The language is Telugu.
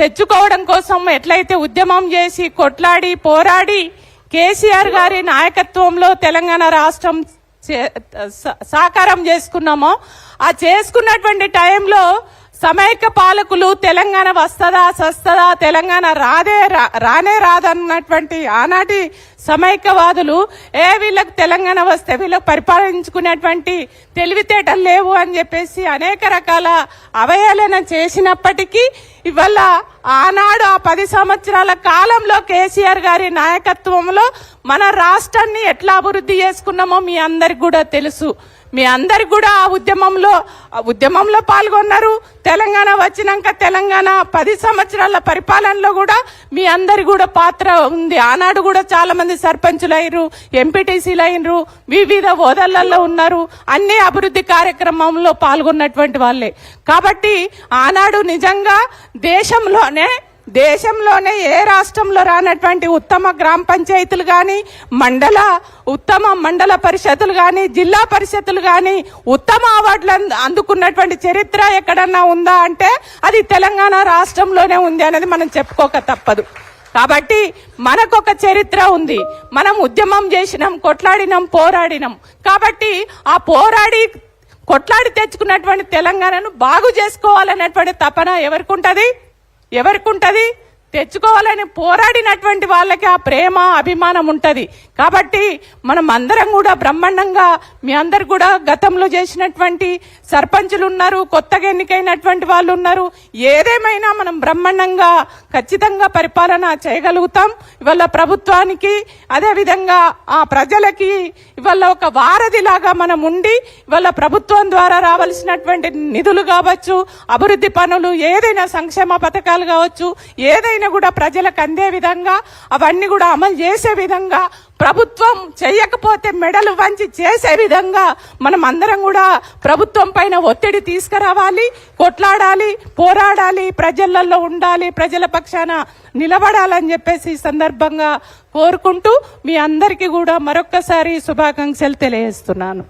తెచ్చుకోవడం కోసం ఎట్లయితే ఉద్యమం చేసి కొట్లాడి పోరాడి కేసీఆర్ గారి నాయకత్వంలో తెలంగాణ రాష్ట్రం చే- స- సాకారం చేసుకున్నామో ఆ చేసుకున్నటువంటి టైంలో సమైక్య పాలకులు తెలంగాణ వస్తదా సస్తదా తెలంగాణ రాదే రా- రానే రాదన్నటువంటి ఆనాటి సమైక్యవాదులు ఏ వీళ్ళకి తెలంగాణ వస్తే వీళ్ళకి పరిపాలించుకునేటువంటి తెలివితేటలు లేవు అని చెప్పేసి అనేక రకాల అవహేళన చేసినప్పటికీ ఇవాళ ఆనాడు ఆ పది సంవత్సరాల కాలంలో కేసీఆర్ గారి నాయకత్వంలో మన రాష్ట్రాన్ని ఎట్లా అభివృద్ధి చేసుకున్నామో మీ అందరికి కూడా తెలుసు. మీ అందరు కూడా ఆ ఉద్యమంలో ఆ ఉద్యమంలో పాల్గొన్నారు. తెలంగాణ వచ్చినాక తెలంగాణ పది సంవత్సరాల పరిపాలనలో కూడా మీ అందరి కూడా పాత్ర ఉంది. ఆనాడు కూడా చాలా మంది సర్పంచులు అయ్యారు ఎంపీటీసీలు అయినరు వివిధ హోదాలలో ఉన్నారు. అన్ని అభివృద్ధి కార్యక్రమంలో పాల్గొన్నటువంటి వాళ్ళే. కాబట్టి ఆనాడు నిజంగా దేశంలోనే దేశంలోనే ఏ రాష్ట్రంలో రానటువంటి ఉత్తమ గ్రామ పంచాయతీలు కానీ మండల ఉత్తమ మండల పరిషత్తులు కానీ జిల్లా పరిషత్తులు కానీ ఉత్తమ అవార్డులు అందుకున్నటువంటి చరిత్ర ఎక్కడన్నా ఉందా అంటే అది తెలంగాణ రాష్ట్రంలోనే ఉంది అనేది మనం చెప్పుకోక తప్పదు. కాబట్టి మనకొక చరిత్ర ఉంది. మనం ఉద్యమం చేసినాం కొట్లాడినాం పోరాడినాం. కాబట్టి ఆ పోరాడి కొట్లాడి తెచ్చుకున్నటువంటి తెలంగాణను బాగు చేసుకోవాలనేటువంటి తపన ఎవరికి ఉంటుంది ఎవరికి ఉంటుంది? తెచ్చుకోవాలని పోరాడినటువంటి వాళ్ళకి ఆ ప్రేమ అభిమానం ఉంటుంది. కాబట్టి మనం అందరం కూడా బ్రహ్మాండంగా మీ అందరు కూడా గతంలో చేసినటువంటి సర్పంచులు ఉన్నారు కొత్తగా ఎన్నికైనటువంటి వాళ్ళు ఉన్నారు. ఏదేమైనా మనం బ్రహ్మాండంగా ఖచ్చితంగా పరిపాలన చేయగలుగుతాం. ఇవాళ ప్రభుత్వానికి అదేవిధంగా ఆ ప్రజలకి ఇవాళ ఒక వారధిలాగా మనం ఉండి ఇవాళ ప్రభుత్వం ద్వారా రావాల్సినటువంటి నిధులు కావచ్చు అభివృద్ధి పనులు ఏదైనా సంక్షేమ పథకాలు కావచ్చు ఏదైనా కూడా ప్రజలకు అందే విధంగా అవన్నీ కూడా అమలు చేసే విధంగా ప్రభుత్వం చేయకపోతే మెడలు వంచి చేసే విధంగా మనం అందరం కూడా ప్రభుత్వం పైన ఒత్తిడి తీసుకురావాలి కొట్లాడాలి పోరాడాలి ప్రజలలో ఉండాలి ప్రజల పక్షాన నిలబడాలని చెప్పేసి ఈ సందర్భంగా కోరుకుంటూ మీ అందరికీ కూడా మరొక్కసారి శుభాకాంక్షలు తెలియజేస్తున్నాను.